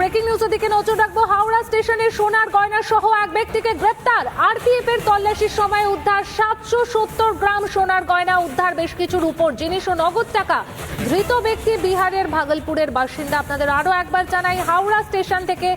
Breaking নিউজের দিকে নজর রাখব। হাওড়া স্টেশনে সোনার গয়না সহ এক ব্যক্তিকে গ্রেপ্তার। আরপিএফ এর তল্লাশির সময় উদ্ধার সাতশো সত্তর গ্রাম সোনার গয়না, উদ্ধার বেশ কিছুর উপর জিনিস ও নগদ টাকা। ধৃত ব্যক্তি বিহারের ভাগলপুরের বাসিন্দা। আপনাদের আরও একবার জানাই, হাওড়া স্টেশন থেকে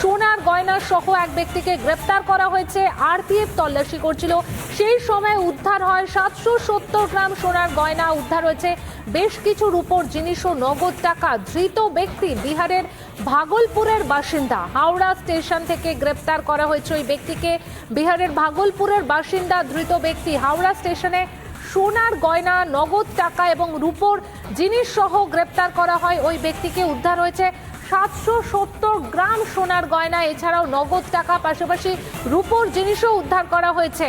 সোনার গয়না সহ এক ব্যক্তিকে গ্রেপ্তার করা হয়েছে। আরপিএফ তল্লাশি করছিল। সেই সময় উদ্ধার হয় সাতশো সত্তর গ্রাম সোনার গয়না, উদ্ধার হয়েছে বেশ কিছু রূপোর জিনিস ও নগদ টাকা ধৃত ব্যক্তি বিহারের ভাগলপুরের বাসিন্দা। হাওড়া স্টেশন থেকে গ্রেপ্তার করা হয়েছে ওই ব্যক্তিকে। বিহারের ভাগলপুরের বাসিন্দা ধৃত ব্যক্তি হাওড়া স্টেশনে সোনার গয়না, নগদ টাকা এবং রূপোর জিনিস সহ গ্রেপ্তার করা হয়। ওই ব্যক্তিকে উদ্ধার হয়েছে সাতশো সত্তর গ্রাম সোনার গয়না, এছাড়াও নগদ টাকা, পাশাপাশি রূপোর জিনিসও উদ্ধার করা হয়েছে।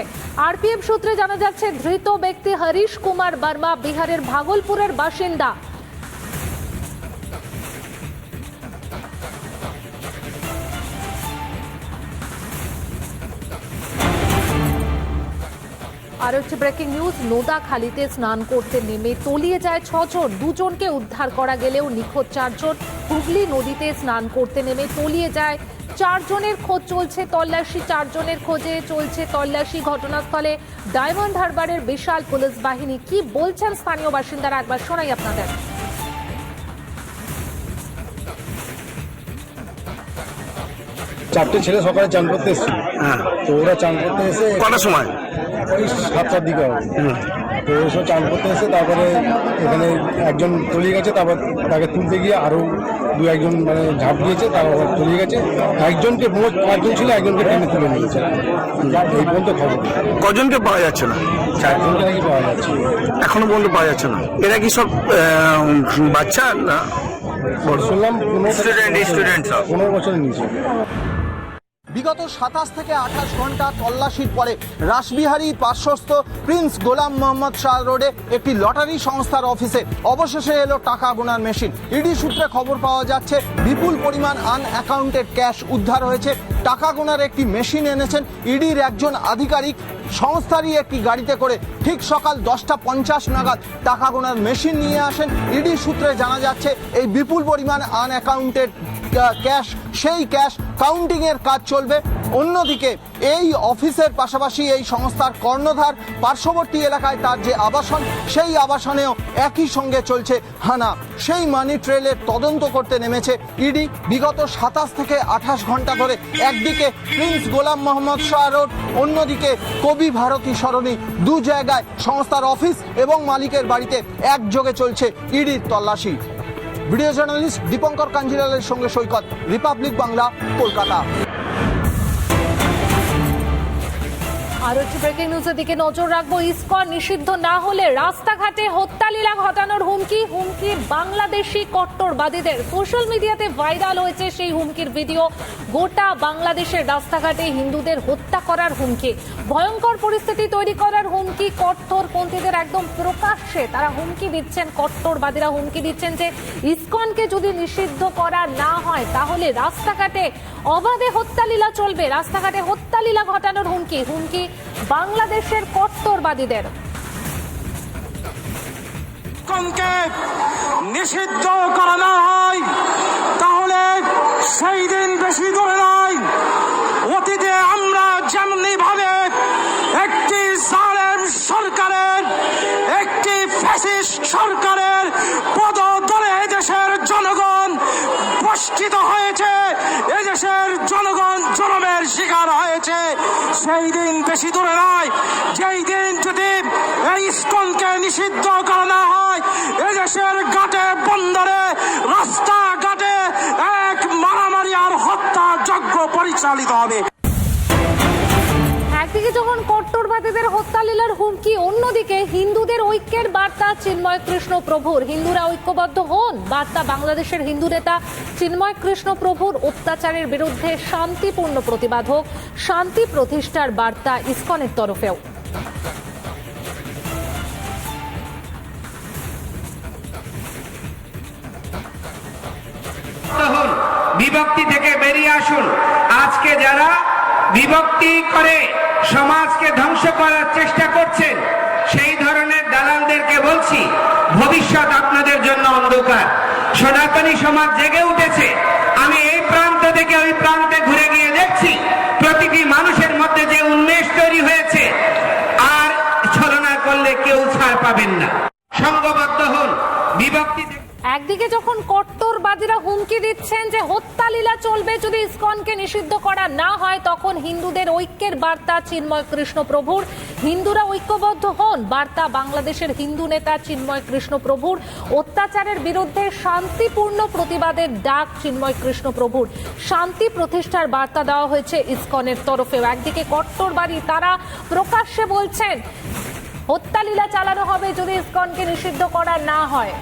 আরপিএফ সূত্রে জানা যাচ্ছে, ধৃত ব্যক্তি হরিশ কুমার বর্মা বিহারের ভাগলপুরের বাসিন্দা। আর হচ্ছে ব্রেকিং নিউজ নোদা খালিতে স্নান করতে নেমে তলিয়ে যায় ছজন। দুজনকে উদ্ধার করা গেলেও নিখোঁজ চারজন। হুগলি নদীতে স্নান করতে নেমে তলিয়ে যায় চারজনের খোঁজ চলছে তল্লাশি। চারজনের খোঁজে চলছে তল্লাশি। ঘটনাস্থলে ডায়মন্ড হারবারের বিশাল পুলিশ বাহিনী। কি বলছেন স্থানীয় বাসিন্দারা? একবার শোনাই আপনাদের। চারটে ছেলে সকালে চান করতে এসেছিল তো ওরা চান করতে এসে কটার সময়? ওই সাতটার দিকে হবে। তো ওসব চান করতে এসে তারপরে এখানে একজন তলিয়ে গেছে তারপর তাকে তুলতে গিয়ে আরও দু একজন মানে ঝাঁপ দিয়েছে তারপর তলিয়ে গেছে। একজনকে মোট পাঁচজন ছিল একজনকে টেনে তুলে নিয়েছে। এই পর্যন্ত খবর। কজনকে পাওয়া যাচ্ছে না? চারজনকে নাকি পাওয়া যাচ্ছে। এখনও পর্যন্ত পাওয়া যাচ্ছে না। এরা কি সব আহ, বাচ্চা না? শুনলাম পনেরো student সব। পনেরো বছরের নিচে। বিগত সাতাশ থেকে আঠাশ ঘণ্টা তল্লাশির পরে রাসবিহারী পার্শ্বস্থ প্রিন্স গোলাম মোহাম্মদ শাহ রোডে একটি লটারি সংস্থার অফিসে অবশেষে এলো টাকা গোনার মেশিন। ইডি সূত্রে খবর পাওয়া যাচ্ছে, বিপুল পরিমাণ আন আনঅ্যাকাউন্টেড ক্যাশ উদ্ধার হয়েছে। টাকা গোনার একটি মেশিন এনেছেন ইডির একজন আধিকারিক। সংস্থারই একটি গাড়িতে করে ঠিক সকাল দশটা পঞ্চাশ নাগাদ টাকা গোনার মেশিন নিয়ে আসেন। ইডি সূত্রে জানা যাচ্ছে, এই বিপুল পরিমাণ আন আনঅ্যাকাউন্টেড ক্যাশ, সেই ক্যাশ কাউন্টিং এর কাজ চলবে। অন্যদিকে, এই অফিসের পাশাপাশি এই সংস্থার কর্ণধার পার্শ্ববর্তী এলাকায় তার যে আবাসন, সেই আবাসনেও একই সঙ্গে চলছে হানা। সেই মানি ট্রেলের তদন্ত করতে নেমেছে ইডি বিগত সাতাশ থেকে আঠাশ ঘণ্টা ধরে। একদিকে প্রিন্স গোলাম মোহাম্মদ শাহ রোড, অন্যদিকে কবি ভারতী সরণি। দু জায়গায় সংস্থার অফিস এবং মালিকের বাড়িতে একযোগে চলছে ইডির তল্লাশি। ভিডিও জার্নালিস্ট দীপঙ্কর কাঞ্জিলালের সঙ্গে সৈকত রিপাবলিক বাংলা কলকাতা। আর হচ্ছে ব্রেকিং নিউজের দিকে নজর রাখব। ইসকন নিষিদ্ধ না হলে রাস্তাঘাটে হত্যালীলা ঘটানোর হুমকি হুমকি বাংলাদেশি কট্টরবাদীদের। সোশ্যাল মিডিয়াতে ভাইরাল হয়েছে সেই হুমকির ভিডিও গোটা বাংলাদেশের রাস্তাঘাটে হিন্দুদের হত্যা করার হুমকি। ভয়ঙ্কর পরিস্থিতি তৈরি করার হুমকি কট্টরপন্থীদের একদম প্রকাশ্যে। তারা হুমকি দিচ্ছেন, কট্টরবাদীরা হুমকি দিচ্ছেন যে, ইসকনকে যদি নিষিদ্ধ করা না হয়, তাহলে রাস্তাঘাটে অবাধে হত্যালীলা চলবে। রাস্তাঘাটে হত্যালীলা ঘটানোর হুমকি হুমকি বাংলাদেশের কট্টরবাদীদের। নিষিদ্ধ করানো হয়। বঞ্চিত হয়েছে। এদেশের জনগণ জনমের শিকার হয়েছে। সেই দিন বেশি দূরে নয়। যেই দিন যদি এই স্কুলকে নিষিদ্ধ করা না হয়, এদেশের ঘাটে, বন্দরে, রাস্তাঘাটে এক মারামারি আর হত্যা যজ্ঞ পরিচালিত হবে। একদিকে যখন কট্টরবাদীদের হত্যালীলার হুমকি, অন্যদিকে হিন্দুদের ঐক্যের বার্তা চিন্ময় কৃষ্ণ প্রভুর হিন্দুরা ঐক্যবদ্ধ হন। বার্তা বাংলাদেশের হিন্দু নেতা চিন্ময় কৃষ্ণ প্রভুর অত্যাচারের বিরুদ্ধে শান্তিপূর্ণ প্রতিবাদ হোক, শান্তি প্রতিষ্ঠার বার্তা ইসকনের তরফেও। বিভক্তি থেকে বেরিয়ে আসুন। আজকে যারা বিভক্তি করে সমাজকে ধ্বংস করার চেষ্টা করছেন, সেই ধরনের দালালদেরকে বলছি, ভবিষ্যৎ আপনাদের জন্য অন্ধকার। সনাতনী সমাজ জেগে উঠেছে। আমি এই প্রান্ত থেকে ওই প্রান্তে ঘুরে গিয়ে দেখছি, প্রতিটি মানুষের মধ্যে যে উন্মেষ তৈরি হয়েছে, আর ছলনা করলে কেউ ছাড় পাবেন না। সংঘবদ্ধ হন, বিভক্তি একদিকে যখন কট্টরবাদীরা হুমকি দিচ্ছেন যে হত্যা লীলা চলবে যদি ইসকনকে নিষিদ্ধ করা না হয়, তখন হিন্দুদের ঐক্যের বার্তা চিন্ময় কৃষ্ণ প্রভুর হিন্দুরা ঐক্যবদ্ধ হন, বার্তা বাংলাদেশের হিন্দু নেতা চিন্ময় কৃষ্ণ প্রভুর অত্যাচারের বিরুদ্ধে শান্তিপূর্ণ প্রতিবাদের ডাক চিন্ময় কৃষ্ণ প্রভুর শান্তি প্রতিষ্ঠার বার্তা দেওয়া হয়েছে ইসকনের তরফেও। একদিকে কট্টরবাদী তারা প্রকাশ্যে বলছেন হত্যা লীলা চালানো হবে যদি ইসকনকে নিষিদ্ধ করা না হয়।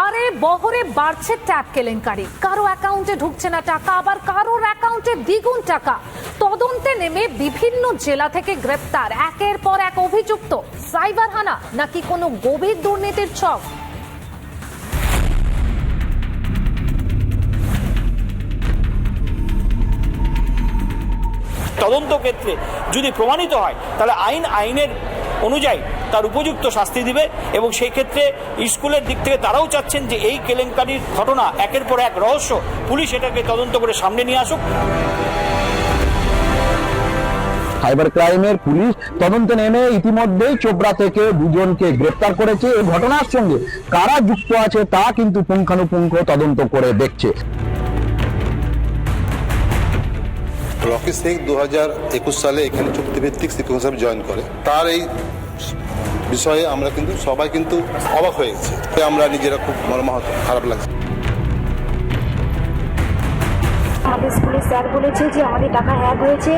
আরে, বহরে বাড়ছে ট্যাপ কেলেঙ্কারি। কারও অ্যাকাউন্টে ঢুকছে না টাকা, আবার কারোর অ্যাকাউন্টে দ্বিগুণ টাকা। তদন্তে নেমে বিভিন্ন জেলা থেকে গ্রেপ্তার। একের পর এক অভিযুক্ত। সাইবার হানা নাকি কোনো গভীর দুর্নীতির ছক? তদন্ত ক্ষেত্রে যদি প্রমাণিত হয়, তাহলে আইন আইনের অনুযায়ী তার উপযুক্ত শাস্তি দিবে এবং সেই ক্ষেত্রে স্কুলের দিক থেকে তারাও চাচ্ছেন যে এই কেলেঙ্কারির ঘটনা একের পর এক রহস্য পুলিশ এটাকে তদন্ত করে সামনে নিয়ে আসুক। সাইবার ক্রাইমের পুলিশ তদন্তে নেমে ইতিমধ্যেই চোপড়া থেকে দুজনকে গ্রেপ্তার করেছে। এই ঘটনার সঙ্গে কারা যুক্ত আছে তা কিন্তু পুঙ্খানুপুঙ্খ তদন্ত করে দেখছে। রকি সিং দু হাজার একুশ সালে এখানে চুক্তিভিত্তিক শিক্ষক হিসাবে জয়েন করে। তার এই বিষয়ে আমরা কিন্তু সবাই কিন্তু অবাক হয়ে গেছে। তাই আমরা নিজেরা খুব মর্মাহত খারাপ লাগছে। আমাদের স্কুলে স্যার বলেছে যে আমাদের টাকা হ্যাক হয়েছে।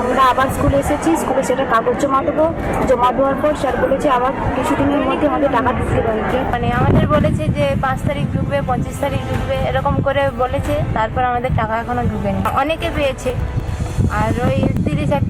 আমরা আবার স্কুলে এসেছি স্কুলে সেটা কাগজ জমা দেবো। জমা দেওয়ার পর স্যার বলেছে আবার কিছুদিনের মধ্যে আমাদের টাকা ঢুকিয়ে দেবে মানে আমাদের বলেছে যে পাঁচ তারিখ ঢুকবে পঁচিশ তারিখ ঢুকবে এরকম করে বলেছে। তারপর আমাদের টাকা এখনও ঢুকেনি। অনেকে পেয়েছে। আর ওই তিরিশ পাইনি